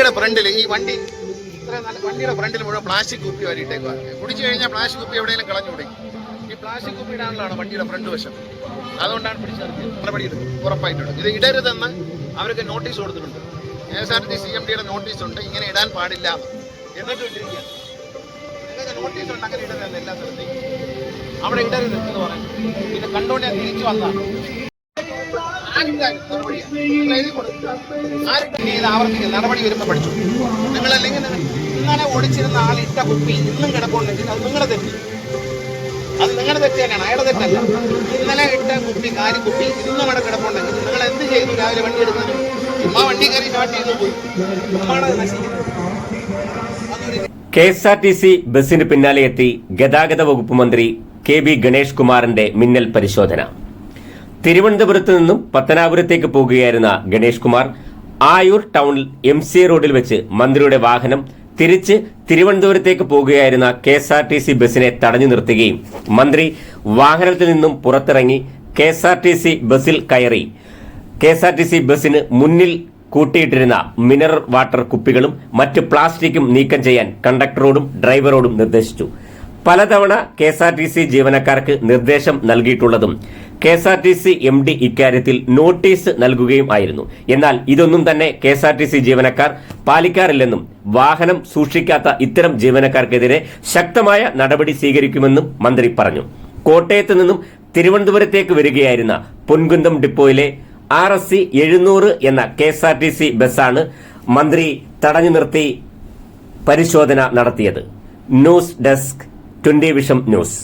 വണ്ടിയുടെ ഫ്രണ്ടിൽ ഈ വണ്ടി ഇത്ര നല്ല വണ്ടിയുടെ ഫ്രണ്ടിൽ മുഴുവൻ പ്ലാസ്റ്റിക് കുപ്പി വരിയിട്ടേക്കുക കുടിച്ചു കഴിഞ്ഞാൽ പ്ലാസ്റ്റിക് കുപ്പി എവിടെയെങ്കിലും കളഞ്ഞു കൊടുക്കും ഈ പ്ലാസ്റ്റിക് കുപ്പി ഇടാനുള്ളതാണ് വണ്ടിയുടെ ഫ്രണ്ട് വശം. അതുകൊണ്ടാണ് പിടിച്ചെടുത്തത് നടപടി എടുക്കും. ഉറപ്പായിട്ടുണ്ട് ഇത് ഇടരുതെന്ന് അവർക്ക് നോട്ടീസ് കൊടുത്തിട്ടുണ്ട്. K S R T C M ഡിയുടെ നോട്ടീസ് ഉണ്ട്. ഇങ്ങനെ ഇടാൻ പാടില്ല എന്നിട്ട് ഇട്ടിരിക്കുക നോട്ടീസ് ഉണ്ട് അങ്ങനെ ഇടരുതെന്ന് എല്ലാ സ്ഥലത്തേക്കും. അവിടെ ഇടരുത് എന്ന് പറയും ഇത് കണ്ടുകൊണ്ട് ഞാൻ തിരിച്ചു വന്നതാണ്. ആവർത്തിക്കും നടപടി വരുമ്പോൾ പഠിച്ചു. നിങ്ങളല്ലെങ്കിൽ ഇന്നലെ ഓടിച്ചിരുന്ന ആൾ ഇട്ട കുപ്പി ഇന്നും കിടപ്പുണ്ടെങ്കിൽ അത് നിങ്ങളുടെ തെറ്റി. അത് നിങ്ങളുടെ തെറ്റ് തന്നെയാണ് അയാളുടെ തെറ്റല്ല. ഇന്നലെ ഇട്ട കുപ്പി കാരി കുപ്പി ഇന്നും അവിടെ കിടപ്പുണ്ടെങ്കിൽ നിങ്ങൾ എന്ത് ചെയ്തു? രാവിലെ വണ്ടി എടുക്കുന്നു ചുമ്മാ വണ്ടി കയറി സ്റ്റാർട്ട് ചെയ്ത് പോയി. ചുമ്മാണ് നശിക്കുന്നത്. K S R T C ബസിന് പിന്നാലെ എത്തി ഗതാഗത വകുപ്പ് മന്ത്രി കെ വി ഗണേഷ് കുമാറിന്റെ മിന്നൽ പരിശോധന. തിരുവനന്തപുരത്ത് നിന്നും പത്തനാപുരത്തേക്ക് പോകുകയായിരുന്ന ഗണേഷ് കുമാർ ആയൂർ ടൗണിൽ എം സി റോഡിൽ വെച്ച് മന്ത്രിയുടെ വാഹനം തിരിച്ച് തിരുവനന്തപുരത്തേക്ക് പോകുകയായിരുന്ന K S R T C ബസ്സിനെ തടഞ്ഞു നിർത്തുകയും മന്ത്രി വാഹനത്തിൽ നിന്നും പുറത്തിറങ്ങി K S R T C ബസ്സിൽ കയറി. K S R T C ബസ്സിന് മുന്നിൽ കൂട്ടിയിട്ടിരുന്ന മിനറൽ വാട്ടർ കുപ്പികളും മറ്റ് പ്ലാസ്റ്റിക്കും നീക്കം ചെയ്യാൻ കണ്ടക്ടറോടും ഡ്രൈവറോടും നിർദ്ദേശിച്ചു. പലതവണ K S R T C ജീവനക്കാർക്ക് നിർദ്ദേശം നൽകിയിട്ടുള്ളതും K S R T C M D ഇക്കാര്യത്തിൽ നോട്ടീസ് നൽകുകയും ആയിരുന്നു. എന്നാൽ ഇതൊന്നും തന്നെ K S R T C ജീവനക്കാർ പാലിക്കാറില്ലെന്നും വാഹനം സൂക്ഷിക്കാത്ത ഇത്തരം ജീവനക്കാർക്കെതിരെ ശക്തമായ നടപടി സ്വീകരിക്കുമെന്നും മന്ത്രി പറഞ്ഞു. കോട്ടയത്ത് നിന്നും തിരുവനന്തപുരത്തേക്ക് വരികയായിരുന്ന പൊൻകുന്തം ഡിപ്പോയിലെ ആർ എസ് സി എഴുന്നൂറ് എന്ന K S R T C ബസ്സാണ് മന്ത്രി തടഞ്ഞു നിർത്തി പരിശോധന നടത്തിയത്. ന്യൂസ് ഡെസ്ക് ട്വന്റി വിഷം ന്യൂസ്.